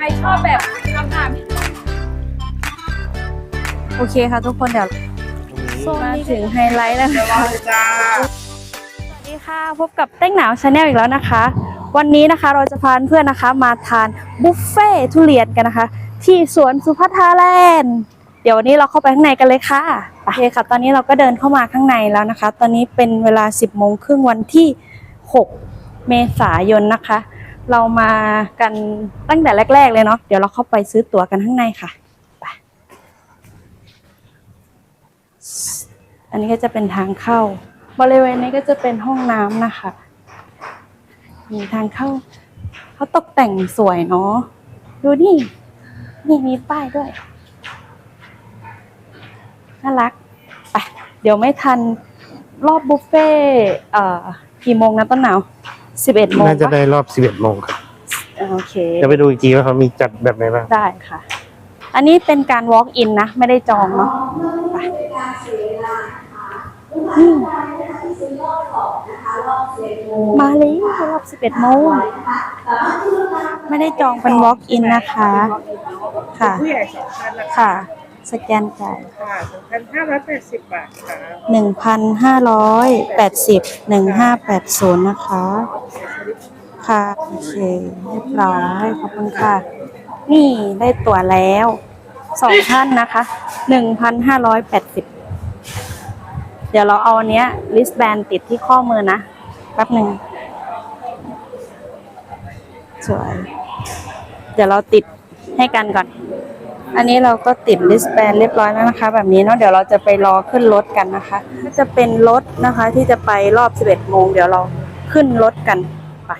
ใครชอบแบบคำถามโอเคค่ะทุกคนเดี๋ยวมาถึงไฮไลท์แล้วนะคะจ้าสวัสดีค่ะพบกับเต้งหนาวชาแนลอีกแล้วนะคะ วันนี้นะคะเราจะพาเพื่อนนะคะ มาทานบุฟเฟ่ทุเรียนกันนะคะ ที่สวนสุพัทราแลนด์เดี๋ยววันนี้เราเข้าไปข้างในกันเลยค่ะโอเคค่ะ ตอนนี้เราก็เดินเข้ามาข้างในแล้วนะคะ ตอนนี้เป็นเวลา 10โมงครึ่งวันที่ 6 เมษายนนะคะ เรามากันตั้งแต่แรก ๆ เลยเนาะเดี๋ยวเราเข้าไปซื้อตั๋วกันข้างในค่ะไปอันนี้ก็จะเป็นทางเข้า บริเวณนี้ก็จะเป็นห้องน้ำนะคะมีทางเข้าเขาตกแต่งสวยเนาะดูนี่ นี่มีป้ายด้วยน่ารักไปเดี๋ยวไม่ทันรอบบุฟเฟ่เอ่อกี่โมงนะต้นหนาว สิบเอ็ดโมงน่าจะปะได้รอบ11โมงครับอ่าโอเค จะไปดูอีกทีว่าเขามีจัดแบบไหนบ้างได้ค่ะ อันนี้เป็นการ walk in นะ ไม่ได้จองเนาะไปอืมมาเลยรอบ11โมงไม่ได้จองเป็น walk in นะคะ ค่ะผู้ใหญ่สองพันราคาค่ะ สแกนจ่ายค่ะสองพันห้าร้อยแปดสิบบาทค่ะหนึ่งพันห้าร้อยแปดสิบหนึ่งห้าแปดศูนย์นะคะ ค่ะโอเคเรียบร้อยขอบคุณค่ะ นี่ได้ตั๋วแล้วสองท่านนะคะหนึ่งพันห้าร้อยแปดสิบเดี๋ยวเราเอาอันเนี้ยลิสแบนติดที่ข้อมือนะแป๊บหนึ่งสวย เดี๋ยวเราติดให้กันก่อน อันนี้เราก็ติดลิสแบนเรียบร้อยแล้วนะคะ แบบนี้เนาะเดี๋ยวเราจะไปรอขึ้นรถกันนะคะก็จะเป็นรถนะคะที่จะไปรอบ 11โมงเดี๋ยวเราขึ้นรถกันไป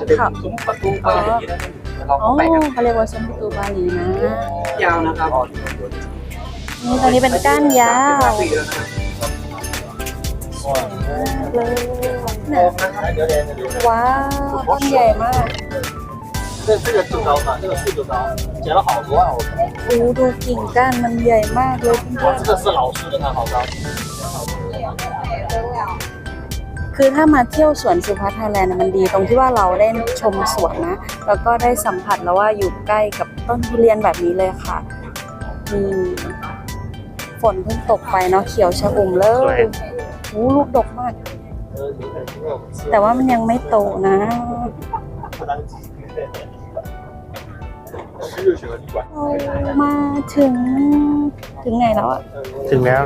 จะเป็นซุ้มประตูบานอย่างนี้นะเราอ๋อก็ไปกันเขาเรียกว่าซุ้มประตูบาหลีนะยาวนะครับนี่ตอนนี้เป็นก้านยาวปีแล้วนะครับเลยเนี่ยว้าวต้นใหญ่มาก 这这个最高嘛，这个树最高，结了好多啊！我 โอ้ดูกิ่งก้านมันใหญ่มากเลยเพื่อ 哇， น 这个是老树的，看好高。 ๆคือถ้ามาเที่ยวสวนสุพัทไทยแลนด์น่ะมันดีตรงที่ว่าเราได้ชมสวนนะ แล้วก็ได้สัมผัสแล้วว่าอยู่ใกล้กับต้นทุเรียนแบบนี้เลยค่ะนี่ฝนเพิ่งตกไปเนาะเขียวชะอุ่มเล สวย ยโอ้ลูกดกมาก แต่ว่ามันยังไม่โตนะ เรามาถึงถึงไหนแล้วอะถึงแล้ว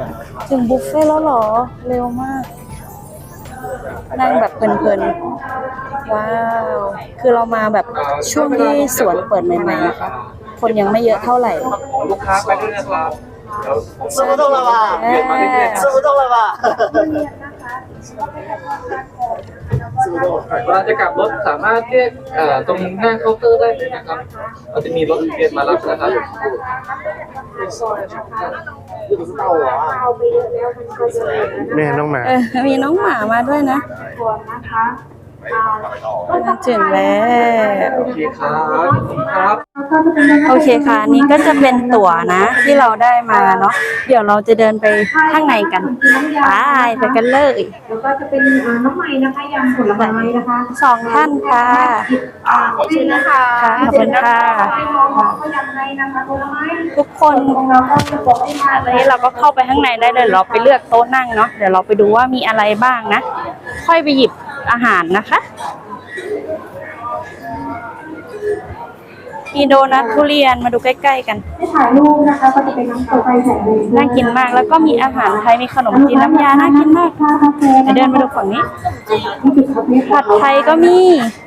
ถึงบุฟเฟ่แล้วหรอ เร็วมาก นั่งแบบเพลินๆ ว้าว คือเรามาแบบช่วงที่สวนเปิดใหม่ๆนะคะ คนยังไม่เยอะเท่าไหร่ ลูกค้าไปด้วยนะคสู้ต้องระวังสู้ต้องระวัง เวลาจะกลับรถสามารถเรียกเอ่อตรงหน้าเคาน์เตอร์ได้เลยนะครับเราจะมีรถเวียนมารับนะครับแม่น้องหมาเออมีน้องหมามาด้วยนะมา ถึงแล้วโอเคครับครับ โอเคค่ะนนี้ก็จะเป็นตั๋วนะ ที่เราได้มาเนาะเดี๋ยวเราจะเดินไปข้างในกันไปไปกันเลยแล้วก็จะเป็นน้องใหม่นะคะยำผลไม้นะคะสองท่านค่ะขอบคุณนะคะค่ะขอบคุณค่ะทุกคนอันนี้เราก็เข้าไปข้างในได้เลยเราไปเลือกโต๊ะนั่งเนาะเดี๋ยวเราไปดูว่ามีอะไรบ้างนะ ค่อยไปหยิบ อาหารนะคะ มีโดนัททุเรียนมาดูใกล้ ๆ กัน ให้ถ่ายรูปนะคะก็จะเป็นน้ำตกไฟแสงเลยน่ากินมากแล้วก็มีอาหารไทยมีขนมจีนน้ำยาน่ากินมากค่ะกาแฟเดี๋ยวเดินมาดูฝั่งนี้ที่ติดคาเฟ่ผัดไทยก็มี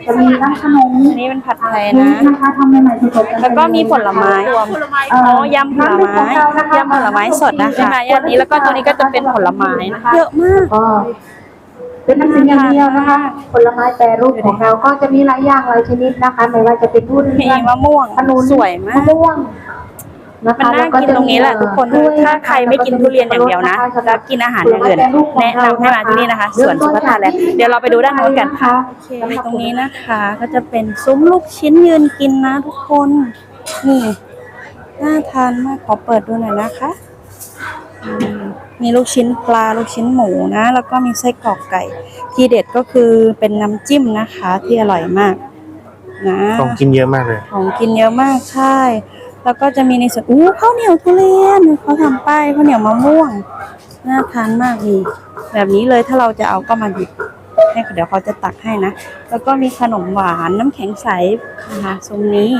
จะมีน้ำขนมอันนี้เป็นผัดไทยนี่นะนะคะทำใหม่ๆสดๆแล้วก็มีผลไม้รวมอ๋อยำผลไม้ยำผลไม้สดนะคะมาย่านนี้แล้วก็ตัวนี้ก็จะเป็นผลไม้นะคะเยอะมาก ก็ เป็นน้ำจิ้มอย่างเดียวนะคะ ผลไม้แปรรูปของเราก็จะมีหลายอย่างหลายชนิดนะคะ ไม่ว่าจะเป็นทุเรีมียนมะม่วงขนุนสวยมากมะม่วงนะมันคะน่ากินตรงนี้แหละทุกคนด้วยถ้าใครไม่กินทุเรียนอย่างเดียวนะแล้วกินอาหารอย่างอื่นแนะนำให้มาที่นี่นะคะสวนสุขภาพแล้วเดี๋ยวเราไปดูด้านโน้นกันค่ะโอเคตรงนี้นะคะ ก็จะเป็นซุ้มลูกชิ้นยืนกินนะทุกคนนี่น่าทานมากขอเปิดดูหน่อยนะคะอื มมีลูกชิ้นปลาลูกชิ้นหมูนะ แล้วก็มีไส้กรอกไก่ ที่เด็ดก็คือเป็นน้ำจิ้มนะคะที่อร่อยมาก นะของกินเยอะมากเลย ของกินเยอะมากใช่ แล้วก็จะมีในส่วนอู้ข้าวเหนียวทุเรียนเขาทำป้ายข้าวเหนียวมะม่วงน่าทานมากนี่แบบนี้เลยถ้าเราจะเอาก็มาหยิบให้เดี๋ยวเขาจะตักให้นะ แล้วก็มีขนมหวานน้ำแข็งใสนะคะซุ้มนี้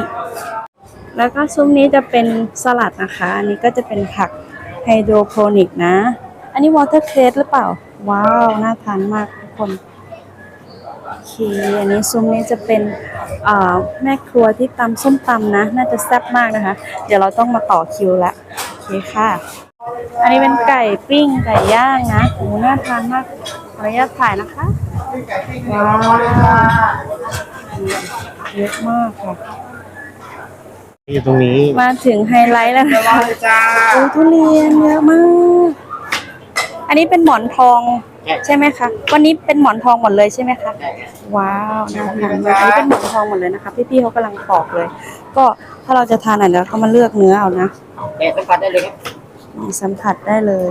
แล้วก็ซุ้มนี้จะเป็นสลัดนะคะ อันนี้ก็จะเป็นผัก ไฮโดรโปนิกนะ อันนี้วอเตอร์เคสหรือเปล่า ว้าว น่าทานมากทุกคนโอเคอันนี้ซุ้มนี้จะเป็นแม่ครัวที่ตำส้มตำนะ น่าจะแซ่บมากนะคะ เดี๋ยวเราต้องมาต่อคิวละโอเคค่ะ อันนี้เป็นไก่ปิ้งไก่ย่างนะโอ้น่าทานมากขออนุญาตถ่ายนะคะว้าวเยอะมากค่ะ อยู่ตรงนี้มาถึงไฮไลท์แล้วนะคะโอ้ทุเรียนเยอะมาก อันนี้เป็นหมอนทองใช่ไหมคะ วันนี้เป็นหมอนทองหมดเลยใช่ไหมคะ ว้าวน่าทานมากอันนี้เป็นหมอนทองหมดเลยนะคะ พี่ๆเขากำลังปอกเลย ก็ถ้าเราจะทานอะเดี๋ยวเขามาเลือกเนื้อเอานะแกะสัมผัสได้เลยครับนี่สัมผัสได้เลย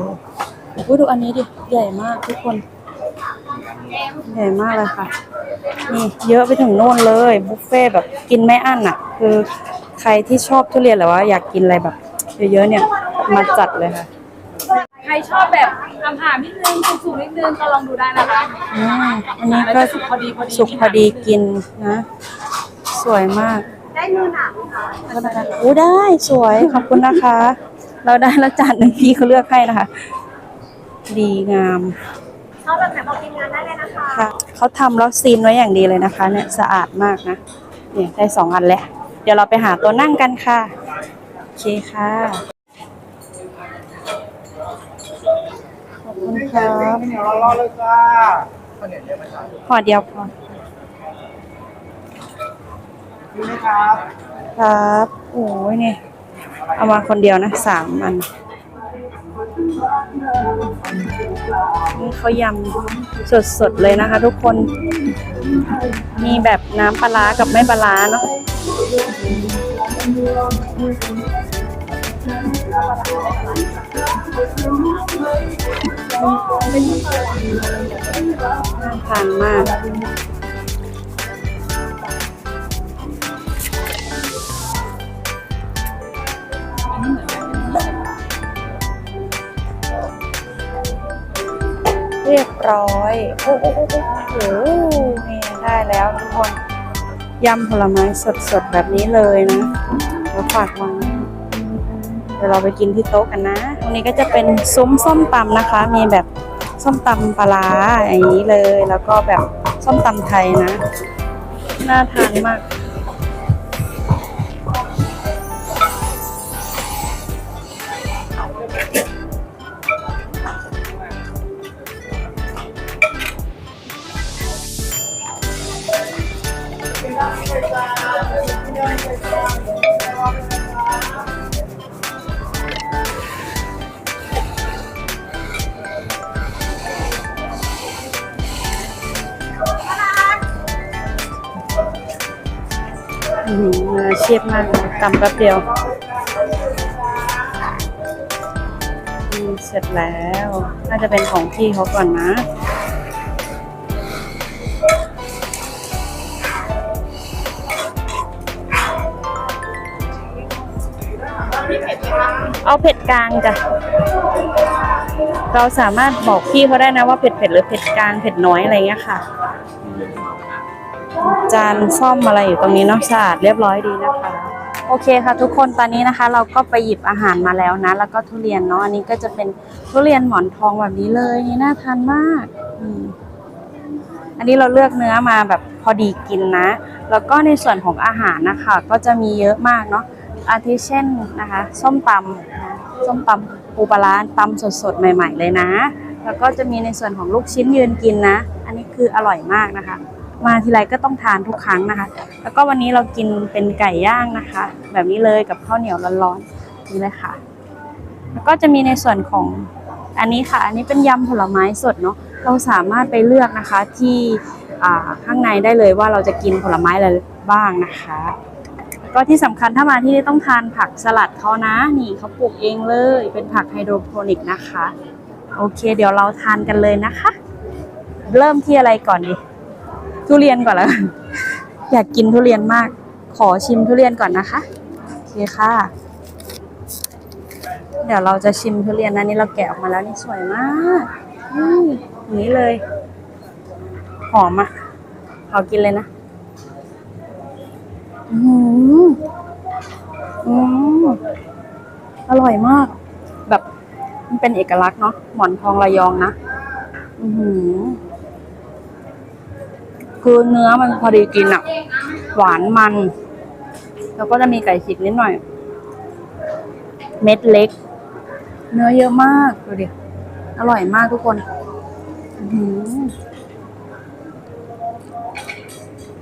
อุ้ยดูอันนี้ดิ ใหญ่มากทุกคน ใหญ่มากเลยค่ะ นี่เยอะไปถึงโน่นเลย บุฟเฟ่ต์แบบกินไม่อั้นอะ คือ ใครที่ชอบทุเรียนหรือว่าอยากกินอะไรแบบเยอะๆเนี่ยมาจัดเลยค่ะ ใครชอบแบบคำถามนิดนึงสูงๆนิดนึงก็ลองดูได้นะคะอืมอันนี้ก็สุกพอดีพอดีสุกพอดีกินนะ สวยมาก ได้มือหนักค่ะโอ้ได้สวยขอบคุณนะคะ เราได้แล้วจานหนึ่งพี่เขาเลือกให้นะคะ ดีงามชอบแบบไหนบอกทีมงานได้เลยนะคะค่ะเขาทำแล้วซีนไว้อย่างดีเลยนะคะ เนี่ยสะอาดมากนะเนี่ยได้สองอันแล้วเดี๋ยวเราไปหาตัวนั่งกันค่ะโอเคค่ะขอบคุณครับเห่อเดียวพอครับ ครับโอ้ยเนี่ยเอามาคนเดียวนะสามอันนี่เขายำสดๆเลยนะคะทุกคน มีแบบน้ำปลาร้ากับไม่ปลาร้าเนาะ น่าทานมากเรียบร้อย โอ้โหโอ้โหโอ้โหได้แล้วทุกคน ยำผลไม้สดๆ แบบนี้เลยนะแล้วฝากวางเดี๋ยวเราไปกินที่โต๊ะกันนะ ตรงนี้ก็จะเป็นซุ้มส้มตำนะคะ มีแบบส้มตำปลาร้าอย่างนี้เลย แล้วก็แบบส้มตำไทยนะ น่าทานมาก ชีพมากตำแป๊บเดียวอืมเสร็จแล้ว น่าจะเป็นของพี่เขาก่อนนะ เอาเผ็ดกลางจ้ะ เราสามารถบอกพี่เขาได้นะว่าเผ็ดเผ็ดหรือเผ็ดกลางเผ็ดน้อยอะไรเงี้ยค่ะ จานซ่อมอะไรอยู่ตรงนี้เนาะสะอาดเรียบร้อยดีนะคะ โอเคค่ะทุกคนตอนนี้นะคะ เราก็ไปหยิบอาหารมาแล้วนะ แล้วก็ทุเรียนเนาะอันนี้ก็จะเป็นทุเรียนหมอนทองแบบนี้เลยนี่น่าทานมากอืมอันนี้เราเลือกเนื้อมาแบบพอดีกินนะ แล้วก็ในส่วนของอาหารนะคะ ก็จะมีเยอะมากเนาะอาทิเช่นนะคะ ส้มตำนะส้มตำปูปลาร้าตำสดๆ ใหม่ ๆ เลยนะ แล้วก็จะมีในส่วนของลูกชิ้นยืนกินนะ อันนี้คืออร่อยมากนะคะ มาทีไรก็ต้องทานทุกครั้งนะคะ แล้วก็วันนี้เรากินเป็นไก่ย่างนะคะ แบบนี้เลยกับข้าวเหนียวร้อนๆนี่เลยค่ะ แล้วก็จะมีในส่วนของอันนี้ค่ะ อันนี้เป็นยำผลไม้สดเนาะเราสามารถไปเลือกนะคะที่ข้างในได้เลยว่าเราจะกินผลไม้อะไรบ้างนะคะ ก็ที่สำคัญถ้ามาที่นี่ต้องทานผักสลัดเขานะ นี่เขาปลูกเองเลยเป็นผักไฮโดรโปนิกนะคะ โอเค เดี๋ยวเราทานกันเลยนะคะ เริ่มที่อะไรก่อนดี ทุเรียนก่อนแล้วอยากกินทุเรียนมาก ขอชิมทุเรียนก่อนนะคะโอเคค่ะ เดี๋ยวเราจะชิมทุเรียนนะนี่เราแกะออกมาแล้วนี่สวยมากอืมอย่างนี้เลย หอมอะเอกินเลยนะ อืมอืมอร่อยมาก แบบมันเป็นเอกลักษณ์เนาะหมอนทองระยองนะ อือหือ คือเนื้อมันพอดีกินอะหวานมัน แล้วก็จะมีไก่ฉีกนิดหน่อย เม็ดเล็ก เนื้อเยอะมากดูดิอร่อยมากทุกคนอือหือ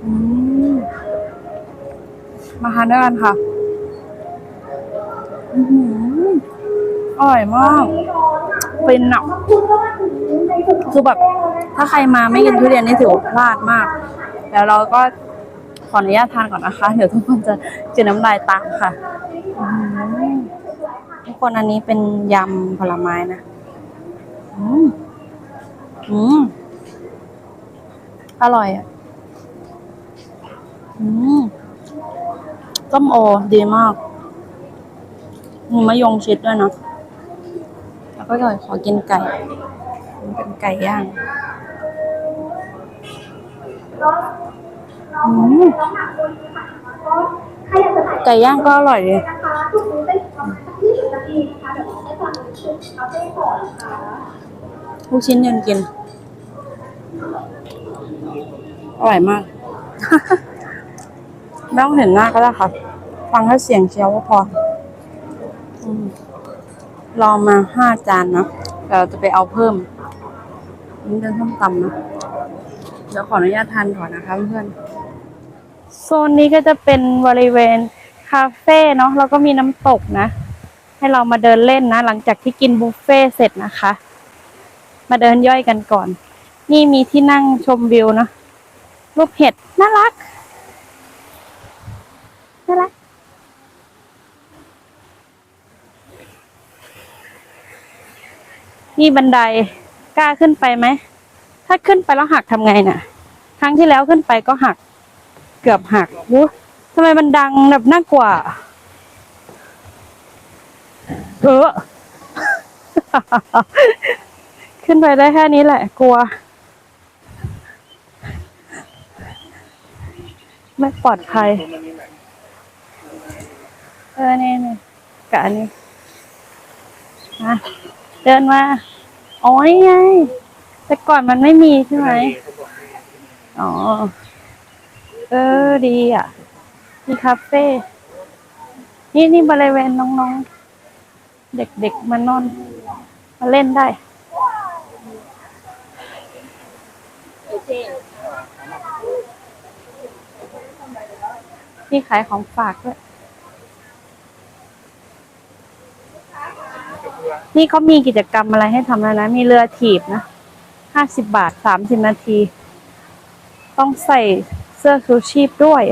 อืมมาทานด้วยกันค่ะอือหืออร่อยมากเป็นอะคือแบบ ถ้าใครมาไม่กินทุเรียนนี่ถือว่าพลาดมาก แล้วเราก็ขออนุญาตทานก่อนนะคะ เดี๋ยวทุกคนจะจืดน้ำลายตามค่ะทุกคนอันนี้เป็นยำผลไม้นะ อืมอืมอร่อยอะ อืมส้มโอดีมากมีมะยงชิดด้วยเนาะแล้วก็เลยขอกินไก่ มันเป็นไก่ย่าง ไก่ย่างก็อร่อยเลยลูกชิ้นยืนกิน อร่อยมาก ไม่ต้องเห็นหน้าก็ได้ค่ะ ฟังแค่เสียงเชียวก็พออืมลองมาห้าจานนะเดี๋ยวเราจะไปเอาเพิ่ม นี่เป็นส้มตำนะเดี๋ยวขออนุญาตทานก่อนนะคะเพื่อนๆโซนนี้ก็จะเป็นบริเวณคาเฟ่เนาะแล้วก็มีน้ำตกนะ ให้เรามาเดินเล่นนะ หลังจากที่กินบุฟเฟ่ต์เสร็จนะคะ มาเดินย่อยกันก่อน นี่มีที่นั่งชมวิวเนาะรูปเห็ดน่ารักน่ารักนี่บันไดกล้าขึ้นไปไหม ถ้าขึ้นไปแล้วหักทำไงน่ะ ครั้งที่แล้วขึ้นไปก็หัก เกือบหักวูทำไมมันดังแบบน่ากลัวเออขึ้นไปได้แค่นี้แหละ กลัว ไม่ปลอดภัยเออเนี่เนี่กะอันนี้มาเดินมาอ๋อนี่ไง แต่ก่อนมันไม่มีใช่ไหม อ๋อ เออ ดีอะ มีคาเฟ่ นี่นี่บริเวณน้องๆ เด็กๆ มานอน มาเล่นได้นี่ขายของฝากด้วย นี่เขามีกิจกรรมอะไรให้ทำแล้วนะ มีเรือถีบนะ ห้าสิบบาทสามสิบนาที ต้องใส่เสื้อชูชีพด้วย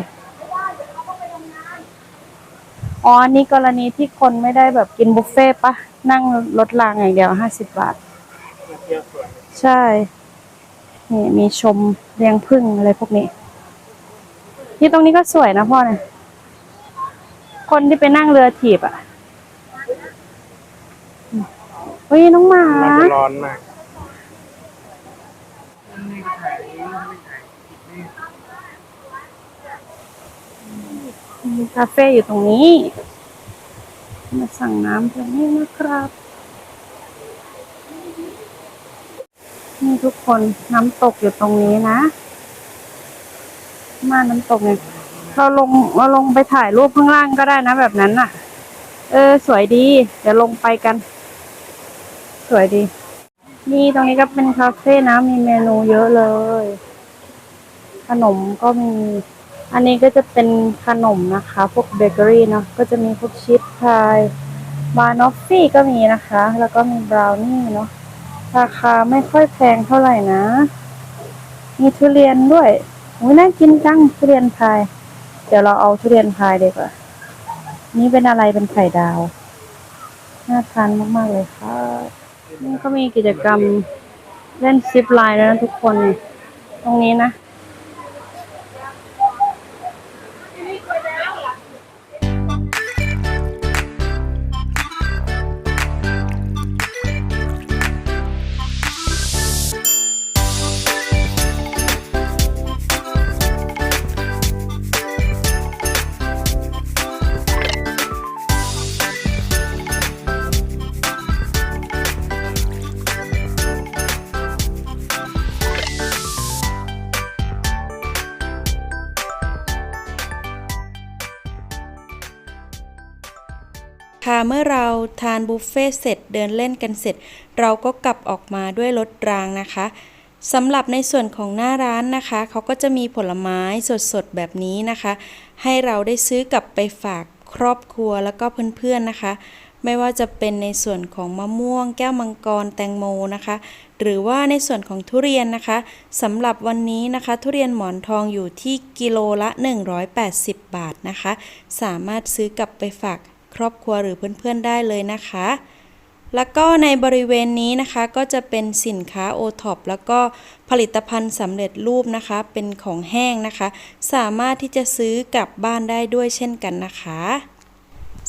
อ๋ออันนี่กรณีที่คนไม่ได้แบบกินบุฟเฟ่ปะนั่งรถรางอย่างเดียวห้าสิบบาท ใช่ นี่มีชมเรียงพึ่งอะไรพวกนี้ ที่ตรงนี้ก็สวยนะพ่อเนี่ยคนที่ไปนั่งเรือถีบอะเฮ้ยน้องหมาร้อนมาก มีคาเฟ่อยู่ตรงนี้ มาสั่งน้ำตรงนี้นะครับ นี่ทุกคนน้ำตกอยู่ตรงนี้นะ มาน้ำตกเนี่ยเราลงเราลงไปถ่ายรูปข้างล่างก็ได้นะแบบนั้นน่ะ เออ สวยดี เดี๋ยวลงไปกัน สวยดี นี่ตรงนี้ก็เป็นคาเฟ่นะมีเมนูเยอะเลย ขนมก็มี อันนี้ก็จะเป็นขนมนะคะ พวกเบเกอรี่เนาะก็จะมีพวกชีสพายบานอฟฟี่ก็มีนะคะ แล้วก็มีบราวนี่เนาะราคาไม่ค่อยแพงเท่าไหร่นะ มีทุเรียนด้วยอุ้ยน่ากินจังทุเรียนพาย เดี๋ยวเราเอาทุเรียนพายดีกว่า นี่เป็นอะไรเป็นไข่ดาว น่าทานมาก ๆ เลยค่ะ นี่ก็มีกิจกรรมเล่นซิปไลน์แล้วนะทุกคน ตรงนี้นะ ค่ะเมื่อเราทานบุฟเฟ่ต์เสร็จเดินเล่นกันเสร็จ เราก็กลับออกมาด้วยรถรางนะคะสำหรับในส่วนของหน้าร้านนะคะ เขาก็จะมีผลไม้สดๆแบบนี้นะคะ ให้เราได้ซื้อกลับไปฝากครอบครัวแล้วก็เพื่อนๆนะคะ ไม่ว่าจะเป็นในส่วนของมะม่วง แก้วมังกรแตงโมนะคะ หรือว่าในส่วนของทุเรียนนะคะสำหรับวันนี้นะคะ ทุเรียนหมอนทองอยู่ที่กิโลละ 180 บาทนะคะ สามารถซื้อกลับไปฝาก ครอบครัวหรือเพื่อนๆได้เลยนะคะ แล้วก็ในบริเวณนี้นะคะก็จะเป็นสินค้าโอท็อปแล้วก็ผลิตภัณฑ์สำเร็จรูปนะคะ เป็นของแห้งนะคะ สามารถที่จะซื้อกลับบ้านได้ด้วยเช่นกันนะคะ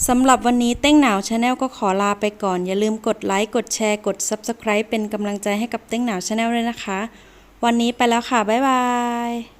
สำหรับวันนี้เต้งหนาวชาแนลก็ขอลาไปก่อน อย่าลืมกดไลค์กดแชร์กด Subscribe เป็นกำลังใจให้กับเต้งหนาวชาแนลด้วยนะคะ วันนี้ไปแล้วค่ะ บ๊ายบาย